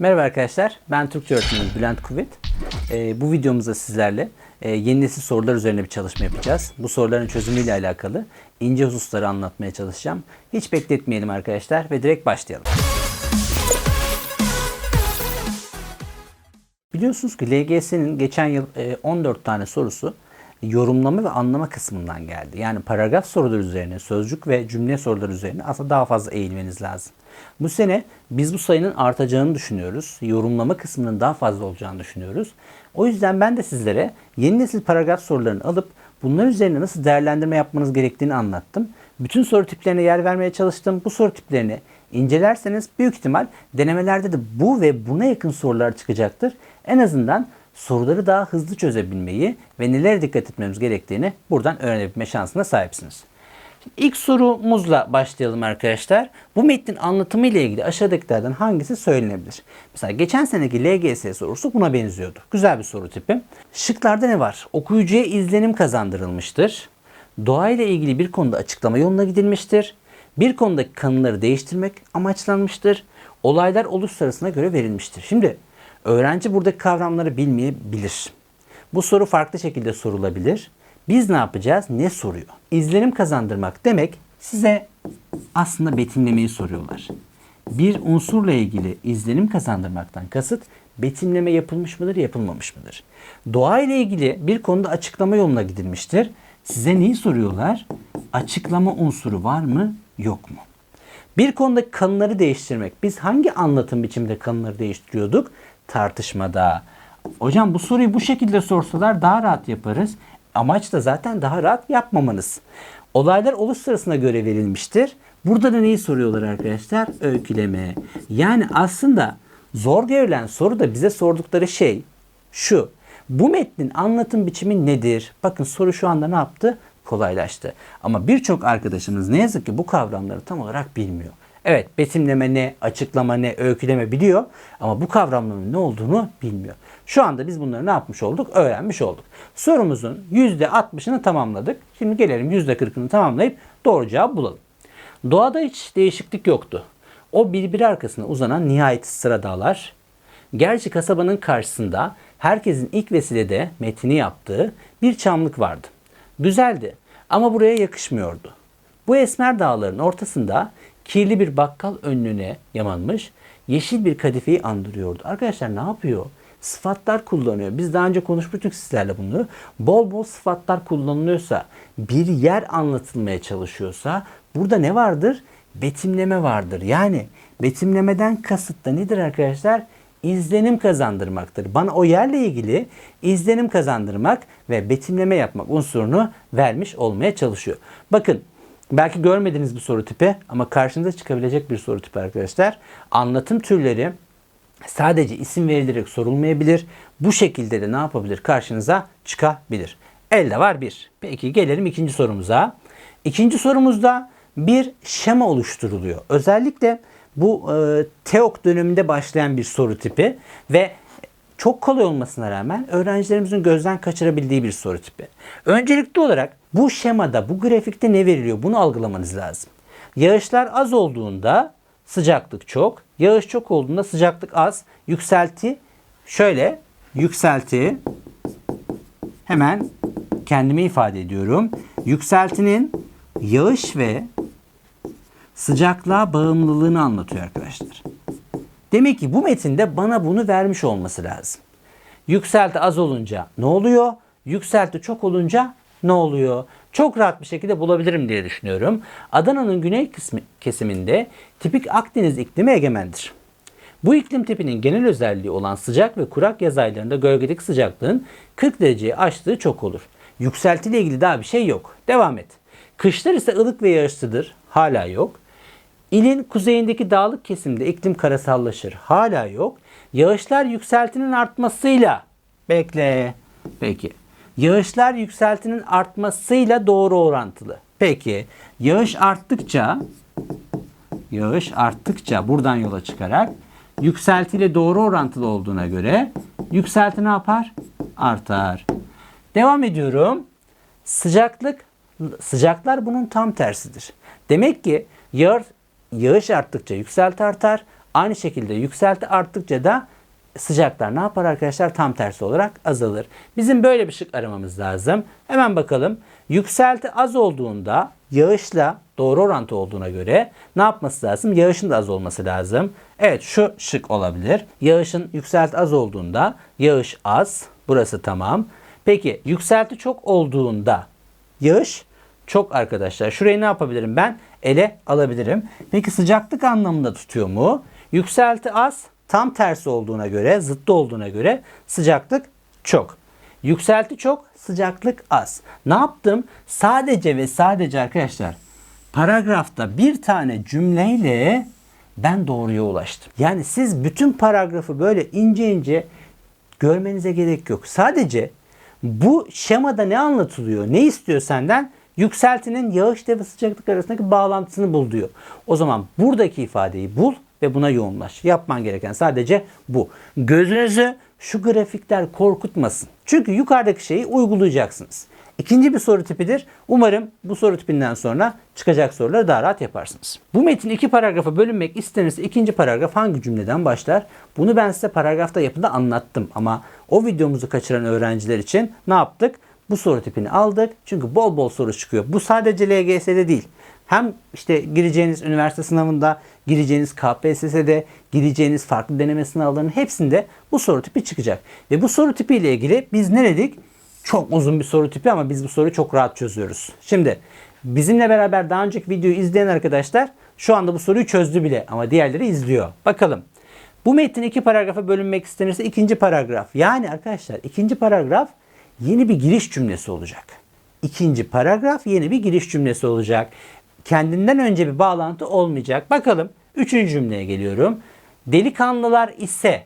Merhaba arkadaşlar, ben Türkçe öğretmeni Bülent Kuvvet. Ee, bu videomuzda sizlerle e, yeni nesil sorular üzerine bir çalışma yapacağız. Bu soruların çözümüyle alakalı ince hususları anlatmaya çalışacağım. Hiç bekletmeyelim arkadaşlar ve direkt başlayalım. Biliyorsunuz ki LGS'nin geçen yıl e, 14 tane sorusu yorumlama ve anlama kısmından geldi. Yani paragraf soruları üzerine, sözcük ve cümle soruları üzerine aslında daha fazla eğilmeniz lazım. Bu sene biz bu sayının artacağını düşünüyoruz. Yorumlama kısmının daha fazla olacağını düşünüyoruz. O yüzden ben de sizlere yeni nesil paragraf sorularını alıp bunlar üzerine nasıl değerlendirme yapmanız gerektiğini anlattım. Bütün soru tiplerine yer vermeye çalıştım. Bu soru tiplerini incelerseniz büyük ihtimal denemelerde de bu ve buna yakın sorular çıkacaktır. En azından soruları daha hızlı çözebilmeyi ve nelere dikkat etmemiz gerektiğini buradan öğrenebilme şansına sahipsiniz. İlk sorumuzla başlayalım arkadaşlar. Bu metnin anlatımı ile ilgili aşağıdakilerden hangisi söylenebilir? Mesela geçen seneki LGS sorusu buna benziyordu. Güzel bir soru tipi. Şıklarda ne var? Okuyucuya izlenim kazandırılmıştır. Doğayla ilgili bir konuda açıklama yoluna gidilmiştir. Bir konudaki kanunları değiştirmek amaçlanmıştır. Olaylar oluş sırasına göre verilmiştir. Şimdi öğrenci buradaki kavramları bilmeyebilir. Bu soru farklı şekilde sorulabilir. Biz ne yapacağız? Ne soruyor? İzlenim kazandırmak demek size aslında betimlemeyi soruyorlar. Bir unsurla ilgili izlenim kazandırmaktan kasıt betimleme yapılmış mıdır, yapılmamış mıdır? Doğa ile ilgili bir konuda açıklama yoluna gidilmiştir. Size neyi soruyorlar? Açıklama unsuru var mı, yok mu? Bir konuda kanunları değiştirmek. Biz hangi anlatım biçiminde kanunları değiştiriyorduk? Tartışmada. Hocam bu soruyu bu şekilde sorsalar daha rahat yaparız. Amaç da zaten daha rahat yapmamanız. Olaylar oluş sırasına göre verilmiştir. Burada da neyi soruyorlar arkadaşlar? Öyküleme. Yani aslında zor görülen soru da bize sordukları şey şu. Bu metnin anlatım biçimi nedir? Bakın soru şu anda ne yaptı? Kolaylaştı. Ama birçok arkadaşımız ne yazık ki bu kavramları tam olarak bilmiyor. Evet betimleme ne, açıklama ne, öyküleme biliyor ama bu kavramların ne olduğunu bilmiyor. Şu anda biz bunları ne yapmış olduk? Öğrenmiş olduk. Sorumuzun %60'ını tamamladık. Şimdi gelelim %40'ını tamamlayıp doğru cevabı bulalım. Doğada hiç değişiklik yoktu. O birbiri arkasına uzanan nihayetsiz sıra dağlar. Gerçi kasabanın karşısında herkesin ilk vesilede metini yaptığı bir çamlık vardı. Güzeldi ama buraya yakışmıyordu. Bu esmer dağların ortasında kirli bir bakkal önlüğüne yamanmış yeşil bir kadifeyi andırıyordu. Arkadaşlar ne yapıyor? Sıfatlar kullanıyor. Biz daha önce konuşmuştuk sizlerle bunu. Bol bol sıfatlar kullanılıyorsa, bir yer anlatılmaya çalışıyorsa burada ne vardır? Betimleme vardır. Yani betimlemeden kasıt da nedir arkadaşlar? İzlenim kazandırmaktır. Bana o yerle ilgili izlenim kazandırmak ve betimleme yapmak unsurunu vermiş olmaya çalışıyor. Bakın Belki görmediğiniz bir soru tipi ama karşınıza çıkabilecek bir soru tipi arkadaşlar. Anlatım türleri sadece isim verilerek sorulmayabilir. Bu şekilde de ne yapabilir? Karşınıza çıkabilir. Elde var bir. Peki gelelim ikinci sorumuza. İkinci sorumuzda bir şema oluşturuluyor. Özellikle bu e, TEOK döneminde başlayan bir soru tipi ve çok kolay olmasına rağmen öğrencilerimizin gözden kaçırabildiği bir soru tipi. Öncelikli olarak bu şemada, bu grafikte ne veriliyor? Bunu algılamanız lazım. Yağışlar az olduğunda sıcaklık çok. Yağış çok olduğunda sıcaklık az. Yükselti şöyle yükselti hemen kendimi ifade ediyorum. Yükseltinin yağış ve sıcaklığa bağımlılığını anlatıyor arkadaşlar. Demek ki bu metinde bana bunu vermiş olması lazım. Yükselti az olunca ne oluyor? Yükselti çok olunca ne oluyor? Çok rahat bir şekilde bulabilirim diye düşünüyorum. Adana'nın güney kısmı, kesiminde tipik Akdeniz iklimi egemendir. Bu iklim tipinin genel özelliği olan sıcak ve kurak yaz aylarında gölgedeki sıcaklığın 40 dereceyi aştığı çok olur. Yükseltiyle ilgili daha bir şey yok. Devam et. Kışlar ise ılık ve yağışlıdır. Hala yok. İlin kuzeyindeki dağlık kesimde iklim karasallaşır. Hala yok. Yağışlar yükseltinin artmasıyla bekle. Peki. Yağışlar yükseltinin artmasıyla doğru orantılı. Peki yağış arttıkça yağış arttıkça buradan yola çıkarak yükseltiyle doğru orantılı olduğuna göre yükselti ne yapar? Artar. Devam ediyorum. Sıcaklık sıcaklar bunun tam tersidir. Demek ki yağış, yağış arttıkça yükselti artar Aynı şekilde yükselti arttıkça da sıcaklar ne yapar arkadaşlar? Tam tersi olarak azalır. Bizim böyle bir şık aramamız lazım. Hemen bakalım. Yükselti az olduğunda yağışla doğru orantı olduğuna göre ne yapması lazım? Yağışın da az olması lazım. Evet şu şık olabilir. Yağışın yükselti az olduğunda yağış az. Burası tamam. Peki yükselti çok olduğunda yağış çok arkadaşlar. Şurayı ne yapabilirim ben? Ele alabilirim. Peki sıcaklık anlamında tutuyor mu? Yükselti az, tam tersi olduğuna göre, zıttı olduğuna göre sıcaklık çok. Yükselti çok, sıcaklık az. Ne yaptım? Sadece ve sadece arkadaşlar paragrafta bir tane cümleyle ben doğruya ulaştım. Yani siz bütün paragrafı böyle ince ince görmenize gerek yok. Sadece bu şemada ne anlatılıyor, ne istiyor senden? Yükseltinin yağış ve sıcaklık arasındaki bağlantısını bul diyor. O zaman buradaki ifadeyi bul ve buna yoğunlaş. Yapman gereken sadece bu. Gözünüzü şu grafikler korkutmasın. Çünkü yukarıdaki şeyi uygulayacaksınız. İkinci bir soru tipidir. Umarım bu soru tipinden sonra çıkacak soruları daha rahat yaparsınız. Bu metin iki paragrafa bölünmek istenirse ikinci paragraf hangi cümleden başlar? Bunu ben size paragrafta yapıda anlattım ama o videomuzu kaçıran öğrenciler için ne yaptık? Bu soru tipini aldık. Çünkü bol bol soru çıkıyor. Bu sadece LGS'de değil. Hem işte gireceğiniz üniversite sınavında, gireceğiniz KPSS'de, gireceğiniz farklı deneme sınavlarının hepsinde bu soru tipi çıkacak. Ve bu soru tipiyle ilgili biz ne dedik? Çok uzun bir soru tipi ama biz bu soruyu çok rahat çözüyoruz. Şimdi bizimle beraber daha önceki videoyu izleyen arkadaşlar şu anda bu soruyu çözdü bile ama diğerleri izliyor. Bakalım. Bu metin iki paragrafa bölünmek istenirse ikinci paragraf. Yani arkadaşlar ikinci paragraf yeni bir giriş cümlesi olacak. İkinci paragraf yeni bir giriş cümlesi olacak. Kendinden önce bir bağlantı olmayacak. Bakalım üçüncü cümleye geliyorum. Delikanlılar ise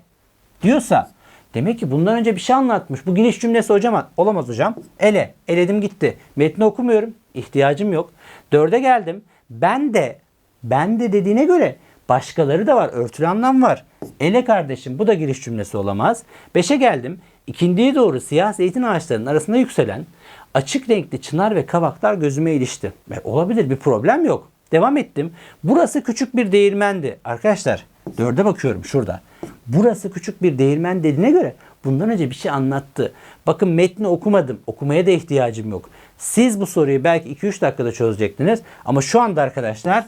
diyorsa demek ki bundan önce bir şey anlatmış. Bu giriş cümlesi hocam olamaz hocam. Ele. Eledim gitti. Metni okumuyorum. İhtiyacım yok. Dörde geldim. Ben de ben de dediğine göre başkaları da var. Örtülü anlam var. Ele kardeşim bu da giriş cümlesi olamaz. Beşe geldim. İkindiye doğru siyah zeytin ağaçlarının arasında yükselen açık renkli çınar ve kavaklar gözüme ilişti. E, olabilir bir problem yok. Devam ettim. Burası küçük bir değirmendi. Arkadaşlar dörde bakıyorum şurada. Burası küçük bir değirmen dediğine göre bundan önce bir şey anlattı. Bakın metni okumadım. Okumaya da ihtiyacım yok. Siz bu soruyu belki 2-3 dakikada çözecektiniz. Ama şu anda arkadaşlar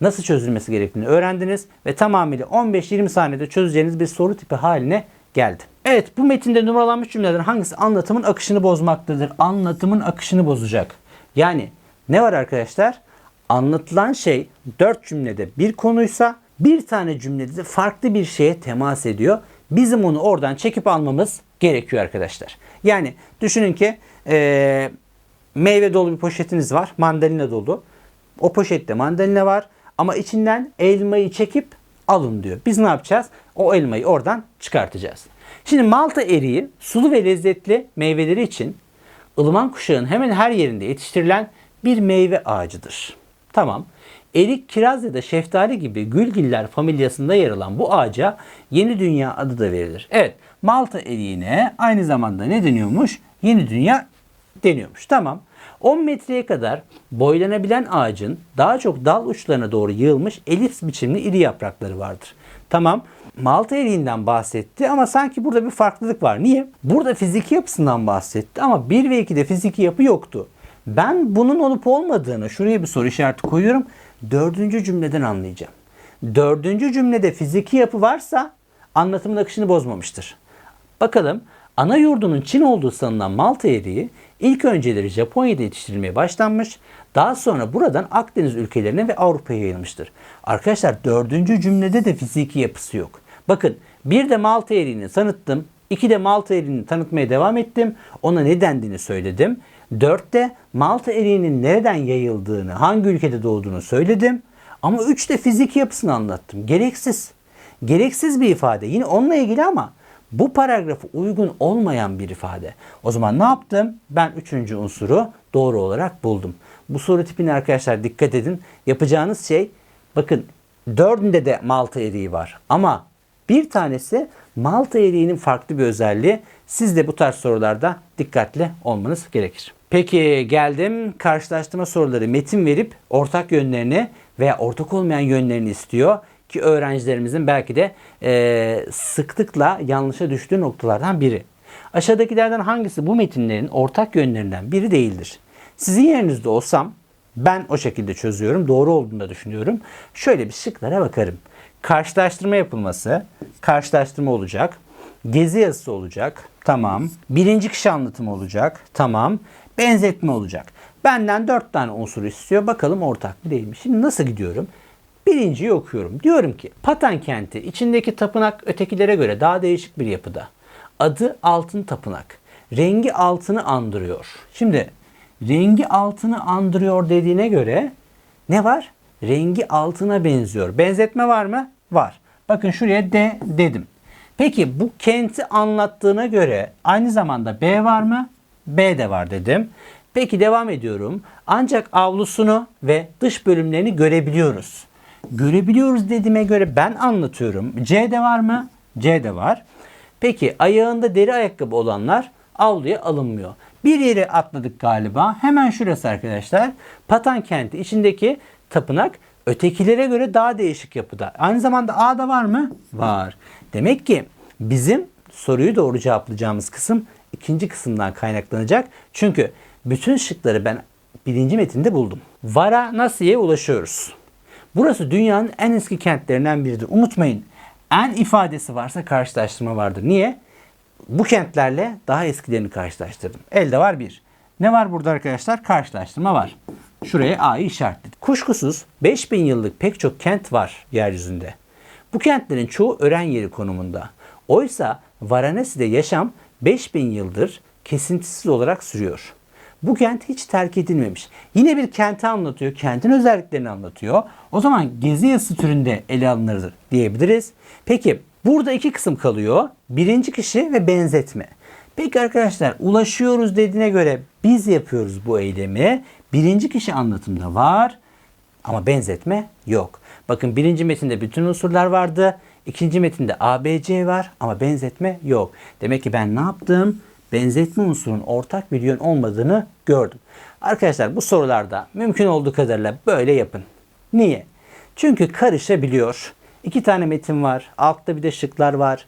nasıl çözülmesi gerektiğini öğrendiniz. Ve tamamıyla 15-20 saniyede çözeceğiniz bir soru tipi haline geldi. Evet bu metinde numaralanmış cümlelerin hangisi anlatımın akışını bozmaktadır? Anlatımın akışını bozacak. Yani ne var arkadaşlar? Anlatılan şey 4 cümlede bir konuysa bir tane cümlede de farklı bir şeye temas ediyor. Bizim onu oradan çekip almamız gerekiyor arkadaşlar. Yani düşünün ki ee, meyve dolu bir poşetiniz var. Mandalina dolu. O poşette mandalina var ama içinden elmayı çekip alın diyor. Biz ne yapacağız? O elmayı oradan çıkartacağız. Şimdi Malta eriği sulu ve lezzetli meyveleri için ılıman kuşağın hemen her yerinde yetiştirilen bir meyve ağacıdır. Tamam. Erik, kiraz ya da şeftali gibi gülgiller familyasında yer alan bu ağaca yeni dünya adı da verilir. Evet Malta eriğine aynı zamanda ne deniyormuş? Yeni dünya deniyormuş. Tamam. 10 metreye kadar boylanabilen ağacın daha çok dal uçlarına doğru yığılmış elips biçimli iri yaprakları vardır. Tamam Malta eriğinden bahsetti ama sanki burada bir farklılık var. Niye? Burada fiziki yapısından bahsetti ama 1 ve 2'de fiziki yapı yoktu. Ben bunun olup olmadığını şuraya bir soru işareti koyuyorum. Dördüncü cümleden anlayacağım. Dördüncü cümlede fiziki yapı varsa anlatımın akışını bozmamıştır. Bakalım ana yurdunun Çin olduğu sanılan Malta eriği ilk önceleri Japonya'da yetiştirilmeye başlanmış. Daha sonra buradan Akdeniz ülkelerine ve Avrupa'ya yayılmıştır. Arkadaşlar dördüncü cümlede de fiziki yapısı yok. Bakın bir de Malta eriğini tanıttım. iki de Malta eriğini tanıtmaya devam ettim. Ona ne dendiğini söyledim. Dörtte Malta eriğinin nereden yayıldığını, hangi ülkede doğduğunu söyledim. Ama üçte fiziki yapısını anlattım. Gereksiz. Gereksiz bir ifade. Yine onunla ilgili ama bu paragrafı uygun olmayan bir ifade. O zaman ne yaptım? Ben üçüncü unsuru doğru olarak buldum. Bu soru tipine arkadaşlar dikkat edin. Yapacağınız şey bakın dördünde de Malta eriği var. Ama bir tanesi Malta eriğinin farklı bir özelliği. Siz de bu tarz sorularda dikkatli olmanız gerekir. Peki geldim karşılaştırma soruları metin verip ortak yönlerini veya ortak olmayan yönlerini istiyor. Ki öğrencilerimizin belki de e, sıklıkla yanlışa düştüğü noktalardan biri. Aşağıdakilerden hangisi bu metinlerin ortak yönlerinden biri değildir? Sizin yerinizde olsam ben o şekilde çözüyorum. Doğru olduğunu da düşünüyorum. Şöyle bir şıklara bakarım. Karşılaştırma yapılması, karşılaştırma olacak. Gezi yazısı olacak. Tamam. Birinci kişi anlatımı olacak. Tamam. Benzetme olacak. Benden dört tane unsur istiyor. Bakalım ortak mı değil mi? Şimdi nasıl gidiyorum? Birinciyi okuyorum. Diyorum ki Patan kenti içindeki tapınak ötekilere göre daha değişik bir yapıda. Adı altın tapınak. Rengi altını andırıyor. Şimdi rengi altını andırıyor dediğine göre ne var? Rengi altına benziyor. Benzetme var mı? Var. Bakın şuraya D dedim. Peki bu kenti anlattığına göre aynı zamanda B var mı? B de var dedim. Peki devam ediyorum. Ancak avlusunu ve dış bölümlerini görebiliyoruz. Görebiliyoruz dediğime göre ben anlatıyorum. C de var mı? C de var. Peki ayağında deri ayakkabı olanlar avluya alınmıyor. Bir yere atladık galiba. Hemen şurası arkadaşlar. Patan kenti içindeki tapınak ötekilere göre daha değişik yapıda. Aynı zamanda A da var mı? Var. Demek ki bizim soruyu doğru cevaplayacağımız kısım ikinci kısımdan kaynaklanacak. Çünkü bütün şıkları ben birinci metinde buldum. Vara Nasi'ye ulaşıyoruz. Burası dünyanın en eski kentlerinden biridir. Unutmayın en ifadesi varsa karşılaştırma vardır. Niye? Bu kentlerle daha eskilerini karşılaştırdım. Elde var bir. Ne var burada arkadaşlar? Karşılaştırma var. Şuraya A'yı işaretledim. Kuşkusuz 5000 yıllık pek çok kent var yeryüzünde. Bu kentlerin çoğu ören yeri konumunda. Oysa Varanasi'de yaşam 5000 yıldır kesintisiz olarak sürüyor. Bu kent hiç terk edilmemiş. Yine bir kenti anlatıyor, kentin özelliklerini anlatıyor. O zaman gezi yazısı türünde ele alınır diyebiliriz. Peki burada iki kısım kalıyor. Birinci kişi ve benzetme. Peki arkadaşlar ulaşıyoruz dediğine göre biz yapıyoruz bu eylemi. Birinci kişi anlatımda var ama benzetme yok. Bakın birinci metinde bütün unsurlar vardı. İkinci metinde ABC var ama benzetme yok. Demek ki ben ne yaptım? Benzetme unsurun ortak bir yön olmadığını gördüm. Arkadaşlar bu sorularda mümkün olduğu kadarıyla böyle yapın. Niye? Çünkü karışabiliyor. İki tane metin var. Altta bir de şıklar var.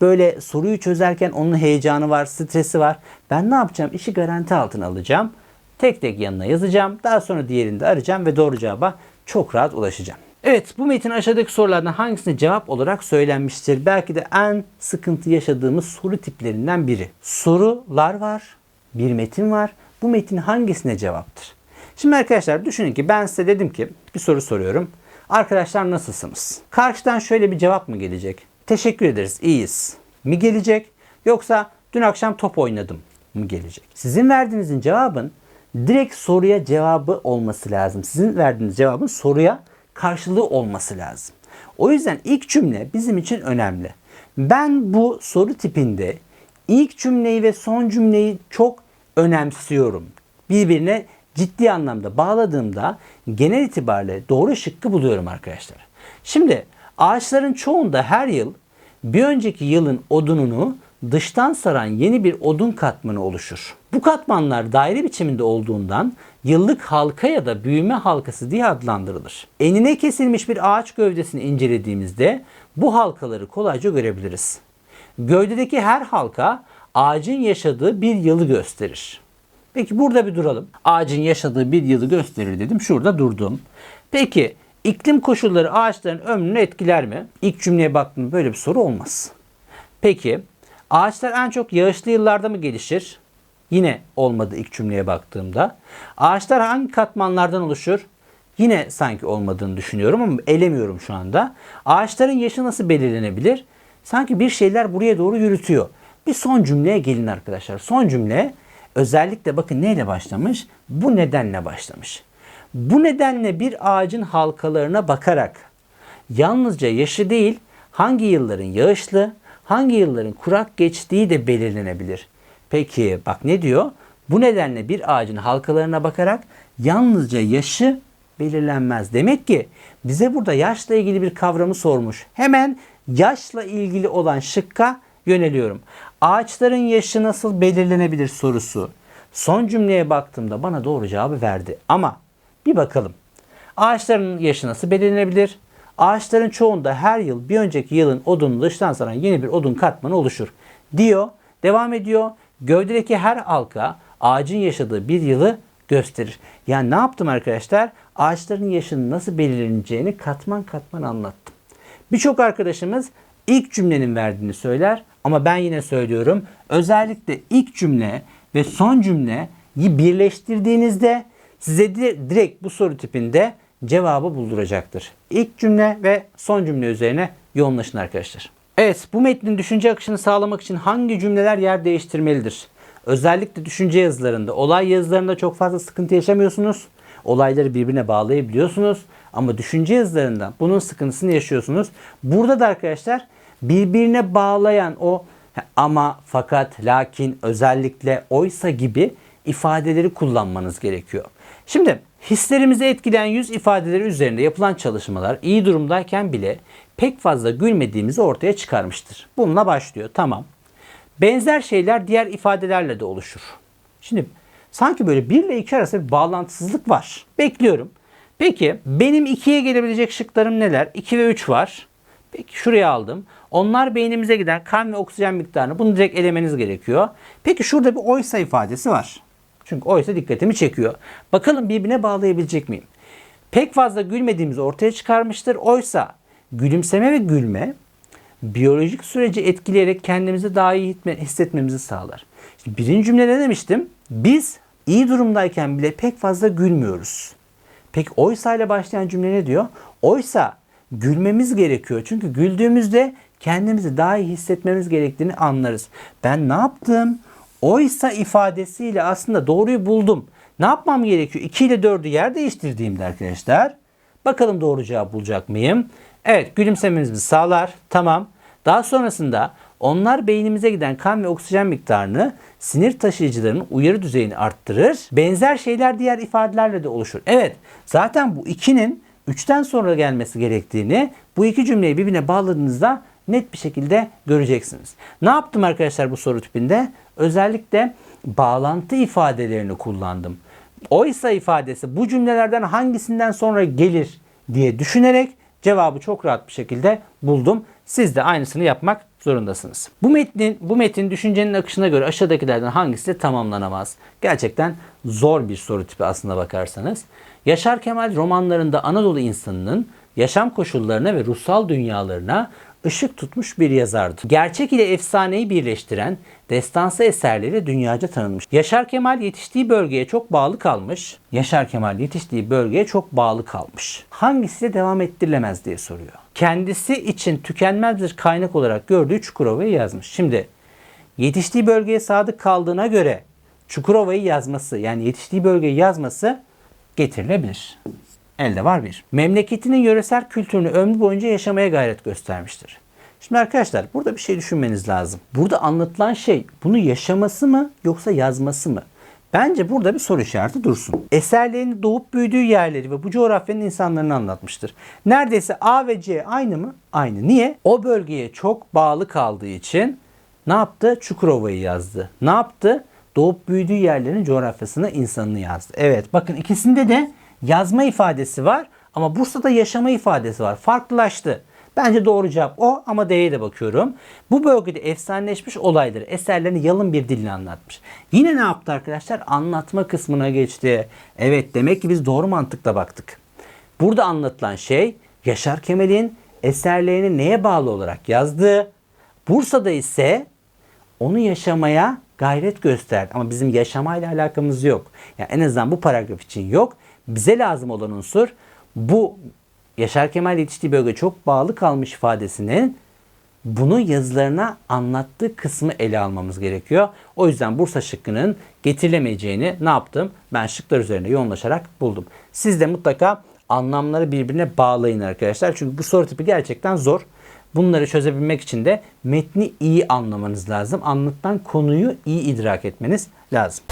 Böyle soruyu çözerken onun heyecanı var, stresi var. Ben ne yapacağım? İşi garanti altına alacağım. Tek tek yanına yazacağım. Daha sonra diğerini de arayacağım ve doğru cevaba çok rahat ulaşacağım. Evet bu metin aşağıdaki sorulardan hangisine cevap olarak söylenmiştir? Belki de en sıkıntı yaşadığımız soru tiplerinden biri. Sorular var, bir metin var. Bu metin hangisine cevaptır? Şimdi arkadaşlar düşünün ki ben size dedim ki bir soru soruyorum. Arkadaşlar nasılsınız? Karşıdan şöyle bir cevap mı gelecek? Teşekkür ederiz, iyiyiz. Mi gelecek? Yoksa dün akşam top oynadım mı gelecek? Sizin verdiğinizin cevabın direkt soruya cevabı olması lazım. Sizin verdiğiniz cevabın soruya karşılığı olması lazım. O yüzden ilk cümle bizim için önemli. Ben bu soru tipinde ilk cümleyi ve son cümleyi çok önemsiyorum. Birbirine ciddi anlamda bağladığımda genel itibariyle doğru şıkkı buluyorum arkadaşlar. Şimdi ağaçların çoğunda her yıl bir önceki yılın odununu dıştan saran yeni bir odun katmanı oluşur. Bu katmanlar daire biçiminde olduğundan yıllık halka ya da büyüme halkası diye adlandırılır. Enine kesilmiş bir ağaç gövdesini incelediğimizde bu halkaları kolayca görebiliriz. Gövdedeki her halka ağacın yaşadığı bir yılı gösterir. Peki burada bir duralım. Ağacın yaşadığı bir yılı gösterir dedim. Şurada durdum. Peki iklim koşulları ağaçların ömrünü etkiler mi? İlk cümleye baktığımda böyle bir soru olmaz. Peki ağaçlar en çok yağışlı yıllarda mı gelişir? Yine olmadı ilk cümleye baktığımda. Ağaçlar hangi katmanlardan oluşur? Yine sanki olmadığını düşünüyorum ama elemiyorum şu anda. Ağaçların yaşı nasıl belirlenebilir? Sanki bir şeyler buraya doğru yürütüyor. Bir son cümleye gelin arkadaşlar. Son cümle özellikle bakın neyle başlamış? Bu nedenle başlamış. Bu nedenle bir ağacın halkalarına bakarak yalnızca yaşı değil hangi yılların yağışlı, hangi yılların kurak geçtiği de belirlenebilir. Peki bak ne diyor? Bu nedenle bir ağacın halkalarına bakarak yalnızca yaşı belirlenmez. Demek ki bize burada yaşla ilgili bir kavramı sormuş. Hemen yaşla ilgili olan şıkka yöneliyorum. Ağaçların yaşı nasıl belirlenebilir sorusu. Son cümleye baktığımda bana doğru cevabı verdi. Ama bir bakalım. Ağaçların yaşı nasıl belirlenebilir? Ağaçların çoğunda her yıl bir önceki yılın odunu dıştan saran yeni bir odun katmanı oluşur. Diyor, devam ediyor. Gövdedeki her halka ağacın yaşadığı bir yılı gösterir. Yani ne yaptım arkadaşlar? Ağaçların yaşının nasıl belirleneceğini katman katman anlattım. Birçok arkadaşımız ilk cümlenin verdiğini söyler ama ben yine söylüyorum. Özellikle ilk cümle ve son cümleyi birleştirdiğinizde size direkt bu soru tipinde cevabı bulduracaktır. İlk cümle ve son cümle üzerine yoğunlaşın arkadaşlar. Evet bu metnin düşünce akışını sağlamak için hangi cümleler yer değiştirmelidir? Özellikle düşünce yazılarında, olay yazılarında çok fazla sıkıntı yaşamıyorsunuz. Olayları birbirine bağlayabiliyorsunuz. Ama düşünce yazılarında bunun sıkıntısını yaşıyorsunuz. Burada da arkadaşlar birbirine bağlayan o ama, fakat, lakin, özellikle, oysa gibi ifadeleri kullanmanız gerekiyor. Şimdi hislerimizi etkileyen yüz ifadeleri üzerinde yapılan çalışmalar iyi durumdayken bile pek fazla gülmediğimizi ortaya çıkarmıştır. Bununla başlıyor. Tamam. Benzer şeyler diğer ifadelerle de oluşur. Şimdi sanki böyle 1 ile 2 arasında bir bağlantısızlık var. Bekliyorum. Peki benim 2'ye gelebilecek şıklarım neler? 2 ve 3 var. Peki şuraya aldım. Onlar beynimize giden kan ve oksijen miktarını bunu direkt elemeniz gerekiyor. Peki şurada bir oysa ifadesi var. Çünkü oysa dikkatimi çekiyor. Bakalım birbirine bağlayabilecek miyim? Pek fazla gülmediğimizi ortaya çıkarmıştır. Oysa gülümseme ve gülme biyolojik süreci etkileyerek kendimizi daha iyi hissetmemizi sağlar. Şimdi birinci cümle ne demiştim? Biz iyi durumdayken bile pek fazla gülmüyoruz. Peki oysa ile başlayan cümle ne diyor? Oysa gülmemiz gerekiyor. Çünkü güldüğümüzde kendimizi daha iyi hissetmemiz gerektiğini anlarız. Ben ne yaptım? Oysa ifadesiyle aslında doğruyu buldum. Ne yapmam gerekiyor? 2 ile 4'ü yer değiştirdiğimde arkadaşlar. Bakalım doğru cevap bulacak mıyım? Evet gülümsememizi sağlar. Tamam. Daha sonrasında onlar beynimize giden kan ve oksijen miktarını sinir taşıyıcılarının uyarı düzeyini arttırır. Benzer şeyler diğer ifadelerle de oluşur. Evet zaten bu 2'nin 3'ten sonra gelmesi gerektiğini bu iki cümleyi birbirine bağladığınızda net bir şekilde göreceksiniz. Ne yaptım arkadaşlar bu soru tipinde? Özellikle bağlantı ifadelerini kullandım. Oysa ifadesi bu cümlelerden hangisinden sonra gelir diye düşünerek cevabı çok rahat bir şekilde buldum. Siz de aynısını yapmak zorundasınız. Bu metnin bu metin düşüncenin akışına göre aşağıdakilerden hangisi de tamamlanamaz? Gerçekten zor bir soru tipi aslında bakarsanız. Yaşar Kemal romanlarında Anadolu insanının yaşam koşullarına ve ruhsal dünyalarına ışık tutmuş bir yazardı. Gerçek ile efsaneyi birleştiren destansı eserleri dünyaca tanınmış. Yaşar Kemal yetiştiği bölgeye çok bağlı kalmış. Yaşar Kemal yetiştiği bölgeye çok bağlı kalmış. Hangisi de devam ettirilemez diye soruyor. Kendisi için tükenmez bir kaynak olarak gördüğü Çukurova'yı yazmış. Şimdi yetiştiği bölgeye sadık kaldığına göre Çukurova'yı yazması yani yetiştiği bölgeyi yazması getirilebilir. Elde var bir. Memleketinin yöresel kültürünü ömrü boyunca yaşamaya gayret göstermiştir. Şimdi arkadaşlar burada bir şey düşünmeniz lazım. Burada anlatılan şey bunu yaşaması mı yoksa yazması mı? Bence burada bir soru işareti dursun. Eserlerini doğup büyüdüğü yerleri ve bu coğrafyanın insanlarını anlatmıştır. Neredeyse A ve C aynı mı? Aynı. Niye? O bölgeye çok bağlı kaldığı için ne yaptı? Çukurova'yı yazdı. Ne yaptı? Doğup büyüdüğü yerlerin coğrafyasını, insanını yazdı. Evet bakın ikisinde de yazma ifadesi var ama Bursa'da yaşama ifadesi var. Farklılaştı. Bence doğru cevap o ama D'ye de bakıyorum. Bu bölgede efsaneleşmiş olayları eserlerini yalın bir dille anlatmış. Yine ne yaptı arkadaşlar? Anlatma kısmına geçti. Evet demek ki biz doğru mantıkla baktık. Burada anlatılan şey Yaşar Kemal'in eserlerini neye bağlı olarak yazdığı. Bursa'da ise onu yaşamaya gayret gösterdi. Ama bizim yaşamayla alakamız yok. Yani en azından bu paragraf için yok. Bize lazım olan unsur bu Yaşar Kemal yetiştiği bölge çok bağlı kalmış ifadesinin bunu yazılarına anlattığı kısmı ele almamız gerekiyor. O yüzden Bursa şıkkının getirilemeyeceğini ne yaptım? Ben şıklar üzerine yoğunlaşarak buldum. Siz de mutlaka anlamları birbirine bağlayın arkadaşlar. Çünkü bu soru tipi gerçekten zor. Bunları çözebilmek için de metni iyi anlamanız lazım. Anlatılan konuyu iyi idrak etmeniz lazım.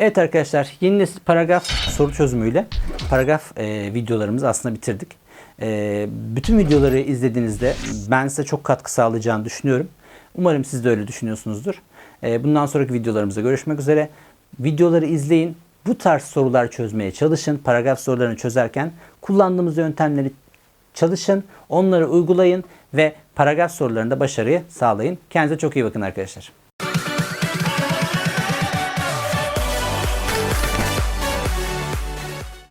Evet arkadaşlar yeni nesil paragraf soru çözümüyle paragraf e, videolarımızı aslında bitirdik. E, bütün videoları izlediğinizde ben size çok katkı sağlayacağını düşünüyorum. Umarım siz de öyle düşünüyorsunuzdur. E, bundan sonraki videolarımızda görüşmek üzere. Videoları izleyin. Bu tarz sorular çözmeye çalışın. Paragraf sorularını çözerken kullandığımız yöntemleri çalışın, onları uygulayın ve paragraf sorularında başarıyı sağlayın. Kendinize çok iyi bakın arkadaşlar.